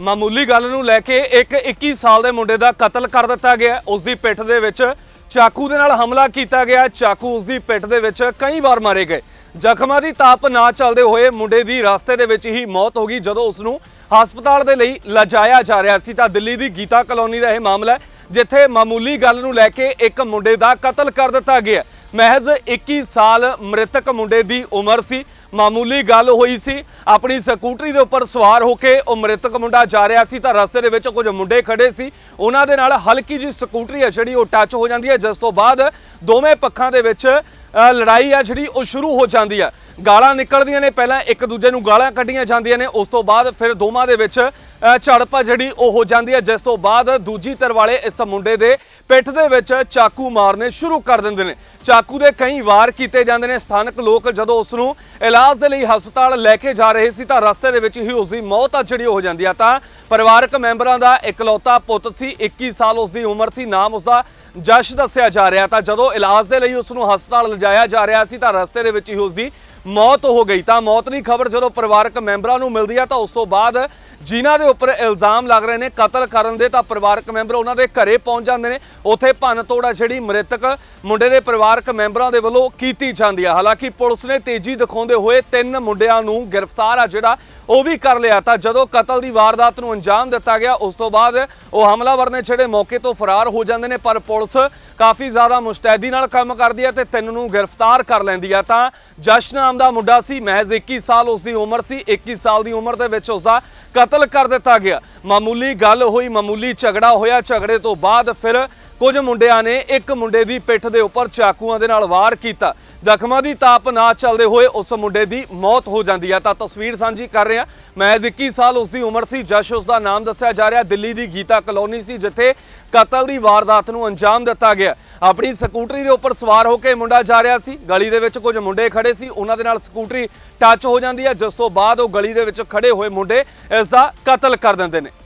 ਮਾਮੂਲੀ ਗੱਲ ਨੂੰ ਲੈ ਕੇ ਇੱਕ 21 ਸਾਲ ਦੇ ਮੁੰਡੇ ਦਾ ਕਤਲ ਕਰ ਦਿੱਤਾ ਗਿਆ। ਉਸ ਦੀ ਪਿੱਠ ਦੇ ਵਿੱਚ ਚਾਕੂ ਦੇ ਨਾਲ ਹਮਲਾ ਕੀਤਾ ਗਿਆ। ਚਾਕੂ ਉਸ ਦੀ ਪਿੱਠ ਦੇ ਵਿੱਚ ਕਈ ਵਾਰ ਮਾਰੇ ਗਏ। ਜ਼ਖਮਾਂ ਦੀ ਤਾਪ ਨਾ ਚੱਲਦੇ ਹੋਏ ਮੁੰਡੇ ਦੀ ਰਸਤੇ ਦੇ ਵਿੱਚ ਹੀ ਮੌਤ ਹੋ ਗਈ। ਜਦੋਂ ਉਸ ਨੂੰ ਹਸਪਤਾਲ ਦੇ ਲਈ ਲਿਜਾਇਆ ਜਾ ਰਿਹਾ ਸੀ, ਤਾਂ ਦਿੱਲੀ ਦੀ ਗੀਤਾ ਕਲੋਨੀ ਦਾ ਇਹ ਮਾਮਲਾ ਜਿੱਥੇ ਮਾਮੂਲੀ ਗੱਲ ਨੂੰ ਲੈ ਕੇ ਇੱਕ ਮੁੰਡੇ ਦਾ ਕਤਲ ਕਰ ਦਿੱਤਾ ਗਿਆ। ਮਹਿਜ਼ 21 ਸਾਲ ਮ੍ਰਿਤਕ ਮੁੰਡੇ ਦੀ ਉਮਰ ਸੀ। ਮਾਮੂਲੀ ਗੱਲ ਹੋਈ ਸੀ। ਆਪਣੀ ਸਕੂਟਰੀ ਦੇ ਉੱਪਰ ਸਵਾਰ ਹੋ ਕੇ ਉਹ ਮ੍ਰਿਤਕ ਮੁੰਡਾ ਜਾ ਰਿਹਾ ਸੀ ਤਾਂ ਰਸਤੇ ਦੇ ਵਿੱਚ ਕੁਝ ਮੁੰਡੇ ਖੜੇ ਸੀ। ਉਹਨਾਂ ਦੇ ਨਾਲ ਹਲਕੀ ਜਿਹੀ ਸਕੂਟਰੀ ਹੈ ਜਿਹੜੀ ਉਹ ਟੱਚ ਹੋ ਜਾਂਦੀ ਹੈ। ਜਿਸ ਤੋਂ ਬਾਅਦ ਦੋਵੇਂ ਪੱਖਾਂ ਦੇ ਵਿੱਚ ਲੜਾਈ ਆ ਜਿਹੜੀ ਉਹ ਸ਼ੁਰੂ ਹੋ ਜਾਂਦੀ ਆ। ਗਾਲਾਂ ਨਿਕਲਦੀਆਂ ਨੇ ਪਹਿਲਾਂ ਇੱਕ ਦੂਜੇ ਨੂੰ ਗਾਲਾਂ ਕੱਢੀਆਂ ਜਾਂਦੀਆਂ ਨੇ ਉਸ ਤੋਂ ਬਾਅਦ ਫਿਰ ਦੋਵਾਂ ਦੇ ਵਿੱਚ ਅ, ਝੜਪ ਆ ਜਿਹੜੀ ਉਹ ਹੋ ਜਾਂਦੀ ਹੈ ਜਿਸ ਤੋਂ ਬਾਅਦ ਦੂਜੀ ਧਿਰ ਵਾਲੇ ਇਸ ਮੁੰਡੇ ਦੇ ਪਿੱਠ ਦੇ ਵਿੱਚ ਚਾਕੂ ਮਾਰਨੇ ਸ਼ੁਰੂ ਕਰ ਦਿੰਦੇ ਨੇ। ਚਾਕੂ ਦੇ ਕਈ ਵਾਰ ਕੀਤੇ ਜਾਂਦੇ ਨੇ ਸਥਾਨਕ ਲੋਕ ਜਦੋਂ ਉਸ ਨੂੰ ਇਲਾਜ ਦੇ ਲਈ ਹਸਪਤਾਲ ਲੈ ਕੇ ਜਾ ਰਹੇ ਸੀ ਤਾਂ ਰਸਤੇ ਦੇ ਵਿੱਚ ਹੀ ਉਸ ਦੀ ਮੌਤ ਆ ਜਿਹੜੀ ਹੋ ਜਾਂਦੀ ਆ। ਤਾਂ ਪਰਿਵਾਰਕ ਮੈਂਬਰਾਂ ਦਾ ਇਕਲੌਤਾ ਪੁੱਤ ਸੀ 21 ਸਾਲ ਉਸ ਦੀ ਉਮਰ ਸੀ ਨਾਮ ਉਸ ਦਾ ਜਸ਼ ਦੱਸਿਆ ਜਾ ਰਿਹਾ। ਤਾਂ ਜਦੋਂ ਇਲਾਜ ਦੇ ਲਈ ਉਸ ਨੂੰ ਹਸਪਤਾਲ ਲਿਜਾਇਆ ਜਾ ਰਿਹਾ ਸੀ ਤਾਂ ਰਸਤੇ ਦੇ ਵਿੱਚ ਹੀ ਉਸ ਦੀ ਮੌਤ ਹੋ ਗਈ ਤਾਂ ਮੌਤ ਦੀ ਖਬਰ ਜਦੋਂ ਪਰਿਵਾਰਕ ਮੈਂਬਰਾਂ ਨੂੰ ਮਿਲਦੀ ਹੈ ਤਾਂ ਉਸ ਤੋਂ ਬਾਅਦ ਜਿਨ੍ਹਾਂ ਦੇ ਉੱਪਰ ਇਲਜ਼ਾਮ ਲੱਗ ਰਹੇ ਨੇ ਕਤਲ ਕਰਨ ਦੇ ਤਾਂ ਪਰਿਵਾਰਕ ਮੈਂਬਰ ਉਹਨਾਂ ਦੇ ਘਰੇ ਪਹੁੰਚ ਜਾਂਦੇ ਨੇ। ਉੱਥੇ ਭੰਨ ਤੋੜਾ ਜਿਹੜੀ ਮ੍ਰਿਤਕ ਮੁੰਡੇ ਦੇ ਪਰਿਵਾਰਕ ਮੈਂਬਰਾਂ ਦੇ ਵੱਲੋਂ ਕੀਤੀ ਜਾਂਦੀ ਹੈ ਹਾਲਾਂਕਿ ਪੁਲਿਸ ਨੇ ਤੇਜ਼ੀ ਦਿਖਾਉਂਦੇ ਹੋਏ ਤਿੰਨ ਮੁੰਡਿਆਂ ਨੂੰ ਗ੍ਰਿਫਤਾਰ ਆ ਜਿਹੜਾ ਉਹ ਵੀ ਕਰ ਲਿਆ। ਤਾਂ ਜਦੋਂ ਕਤਲ ਦੀ ਵਾਰਦਾਤ ਨੂੰ ਅੰਜਾਮ ਦਿੱਤਾ ਗਿਆ, ਉਸ ਤੋਂ ਬਾਅਦ ਉਹ ਹਮਲਾਵਰ ਨੇ ਜਿਹੜੇ ਮੌਕੇ ਤੋਂ ਫਰਾਰ ਹੋ ਜਾਂਦੇ ਨੇ, ਪਰ ਪੁਲਿਸ ਕਾਫੀ ਜ਼ਿਆਦਾ ਮੁਸਤੈਦੀ ਨਾਲ ਕੰਮ ਕਰਦੀ ਹੈ ਤੇ ਤਿੰਨ ਨੂੰ ਗ੍ਰਿਫਤਾਰ ਕਰ ਲੈਂਦੀ ਹੈ ਤਾਂ ਜਸ਼ ਨਾਮ ਦਾ ਮੁੰਡਾ ਸੀ, ਮਹਿਜ਼ 21 ਸਾਲ ਉਸ ਦੀ ਉਮਰ ਸੀ 21 ਸਾਲ ਦੀ ਉਮਰ ਦੇ ਵਿੱਚ ਉਸ ਦਾ ਕਤਲ ਕਰ ਦਿੱਤਾ ਗਿਆ। ਮਾਮੂਲੀ ਗੱਲ ਹੋਈ, ਮਾਮੂਲੀ ਝਗੜਾ ਹੋਇਆ, ਝਗੜੇ ਤੋਂ ਬਾਅਦ ਫਿਰ ਕੁਝ ਮੁੰਡਿਆਂ ਨੇ ਇੱਕ ਮੁੰਡੇ ਦੀ ਪਿੱਠ ਦੇ ਉੱਪਰ ਚਾਕੂਆਂ ਦੇ ਨਾਲ ਵਾਰ ਕੀਤਾ। ਜ਼ਖਮਾਂ ਦੀ ਤਾਪ ਨਾ ਚੱਲਦੇ ਹੋਏ ਉਸ ਮੁੰਡੇ ਦੀ ਮੌਤ ਹੋ ਜਾਂਦੀ ਹੈ ਤਾਂ ਤਸਵੀਰ ਸਾਂਝੀ ਕਰ ਰਹੇ। ਹਾਂ ਮਹਿਜ਼ 21 ਸਾਲ ਉਸ ਦੀ ਉਮਰ ਸੀ, ਜਸ਼ ਉਸ ਦਾ ਨਾਮ ਦੱਸਿਆ ਜਾ ਰਿਹਾ। ਦਿੱਲੀ ਦੀ ਗੀਤਾ ਕਲੋਨੀ ਸੀ, ਜਿੱਥੇ ਕਤਲ ਦੀ ਵਾਰਦਾਤ ਨੂੰ ਅੰਜਾਮ ਦਿੱਤਾ ਗਿਆ। ਆਪਣੀ ਸਕੂਟਰੀ ਦੇ ਉੱਪਰ ਸਵਾਰ ਹੋ ਕੇ ਮੁੰਡਾ ਜਾ ਰਿਹਾ ਸੀ। ਗਲੀ ਦੇ ਵਿੱਚ ਕੁਝ ਮੁੰਡੇ ਖੜੇ ਸੀ। ਉਹਨਾਂ ਦੇ ਨਾਲ ਸਕੂਟਰੀ ਟੱਚ ਹੋ ਜਾਂਦੀ ਹੈ ਜਿਸ ਤੋਂ ਬਾਅਦ ਉਹ ਗਲੀ ਦੇ ਵਿੱਚ ਖੜੇ ਹੋਏ ਮੁੰਡੇ ਇਸ ਦਾ ਕਤਲ ਕਰ ਦਿੰਦੇ ਨੇ।